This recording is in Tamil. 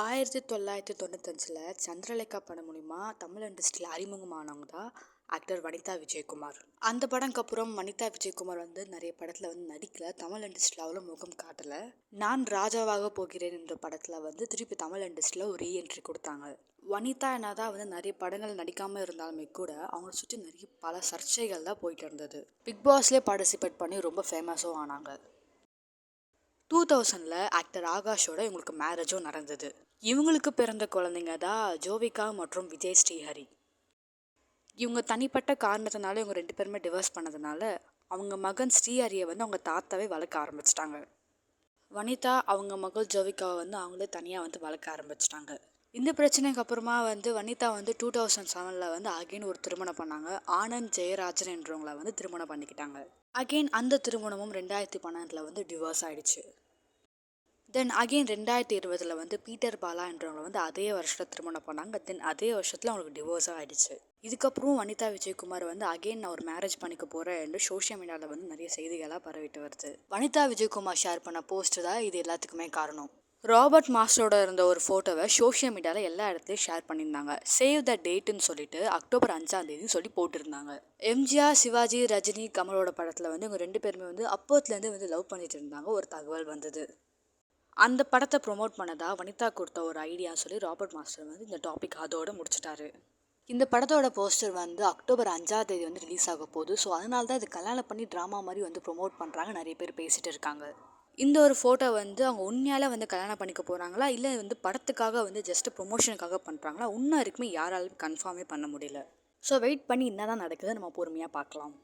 ஆயிரத்தி தொள்ளாயிரத்தி தொண்ணூத்தஞ்சில் சந்திரலேகா படம் மூலிமா தமிழ் இண்டஸ்ட்ரியில் அறிமுகமானவங்க தான் ஆக்டர் வனிதா விஜயகுமார். அந்த படம்க்கு அப்புறம் வனிதா விஜயகுமார் வந்து நிறைய படத்தில் வந்து நடிக்கல தமிழ் இண்டஸ்ட்ரியில் அவ்வளோ முகம் காட்டலை. நான் ராஜாவாக போகிறேன் என்ற படத்தில் வந்து திருப்பி தமிழ் இண்டஸ்ட்ரியில் ஒரு ரீஎன்ட்ரி கொடுத்தாங்க. வனிதா என்னதான் வந்து நிறைய படங்கள் நடிக்காமல் இருந்தாலுமே கூட அவங்கள சுற்றி நிறைய பல சர்ச்சைகள் தான் போயிட்டு இருந்தது. பிக் பாஸ்லேயே பார்ட்டிசிபேட் பண்ணி ரொம்ப ஃபேமஸும் ஆனாங்க. டூ தௌசண்டில் ஆக்டர் ஆகாஷோட இவங்களுக்கு மேரேஜும் நடந்தது. இவங்களுக்கு பிறந்த குழந்தைங்க தான் ஜோவிகா மற்றும் விஜய் ஸ்ரீஹரி. இவங்க தனிப்பட்ட காரணத்தினால இவங்க ரெண்டு பேருமே டிவோர்ஸ் பண்ணதுனால அவங்க மகன் ஸ்ரீஹரியை வந்து அவங்க தாத்தாவே வளர்க்க ஆரம்பிச்சிட்டாங்க. வனிதா அவங்க மகள் ஜோவிகாவை வந்து அவங்களே தனியாக வந்து வளர்க்க ஆரம்பிச்சிட்டாங்க. இந்த பிரச்சனைக்கு அப்புறமா வந்து வனிதா வந்து டூ தௌசண்ட் செவனில் வந்து அகெயின் ஒரு திருமணம் பண்ணாங்க. ஆனந்த் ஜெயராஜன் என்றவங்கள வந்து திருமணம் பண்ணிக்கிட்டாங்க. அகைன் அந்த திருமணமும் ரெண்டாயிரத்தி பன்னெண்டில் வந்து டிவோர்ஸ் ஆகிடுச்சு தென் அகெயின் ரெண்டாயிரத்தி இருபதில் வந்து பீட்டர் பாலா என்றவங்க வந்து அதே வருஷத்தில் திருமணம் பண்ணாங்க. தென் அதே வருஷத்தில் அவங்களுக்கு டிவோர்ஸாக ஆகிடுச்சு இதுக்கப்புறம் வனிதா விஜயகுமார் வந்து அகெயின் நான் ஒரு மேரேஜ் பண்ணிக்க போகிறேன் என்று சோஷியல் மீடியாவில் வந்து நிறைய செய்திகளாக பரவிட்டு வருது. வனிதா விஜயகுமார் ஷேர் பண்ண போஸ்ட் தான் இது எல்லாத்துக்குமே காரணம். ராபர்ட் மாஸ்டரோட இருந்த ஒரு ஃபோட்டோவை சோஷியல் மீடியாவில் எல்லா இடத்துலையும் ஷேர் பண்ணியிருந்தாங்க. சேவ் த டேட்டுன்னு சொல்லிட்டு அக்டோபர் அஞ்சாம் தேதி சொல்லி போட்டிருந்தாங்க. எம்ஜிஆர் சிவாஜி ரஜினி கமலோட படத்தில் வந்து இவங்க ரெண்டு பேருமே வந்து அப்போத்துலேருந்து வந்து லவ் பண்ணிட்டு இருந்தாங்க. ஒரு தகவல் வந்தது. அந்த படத்தை ப்ரொமோட் பண்ணதா வனிதா கொடுத்த ஒரு ஐடியா சொல்லி ராபர்ட் மாஸ்டர் வந்து இந்த டாபிக் அதோட முடிச்சிட்டாரு. இந்த படத்தோட போஸ்டர் வந்து அக்டோபர் அஞ்சாம் தேதி வந்து ரிலீஸ் ஆக போகுது. ஸோ அதனால தான் இது கல்யாணம் பண்ணி ட்ராமா மாதிரி வந்து ப்ரொமோட் பண்ணுறாங்க நிறைய பேர் பேசிகிட்டு இருக்காங்க. இந்த ஒரு ஃபோட்டோ வந்து அவங்க உண்மையாலே வந்து கல்யாணம் பண்ணிக்க போகிறாங்களா இல்லை வந்து படத்துக்காக வந்து ஜஸ்ட் ப்ரொமோஷனுக்காக பண்ணுறாங்களா இன்னும் இருக்குமே யாராலும் கன்ஃபார்மே பண்ண முடியல. ஸோ வெயிட் பண்ணி என்ன தான் நடக்குது நம்ம பொறுமையாக பார்க்கலாம்.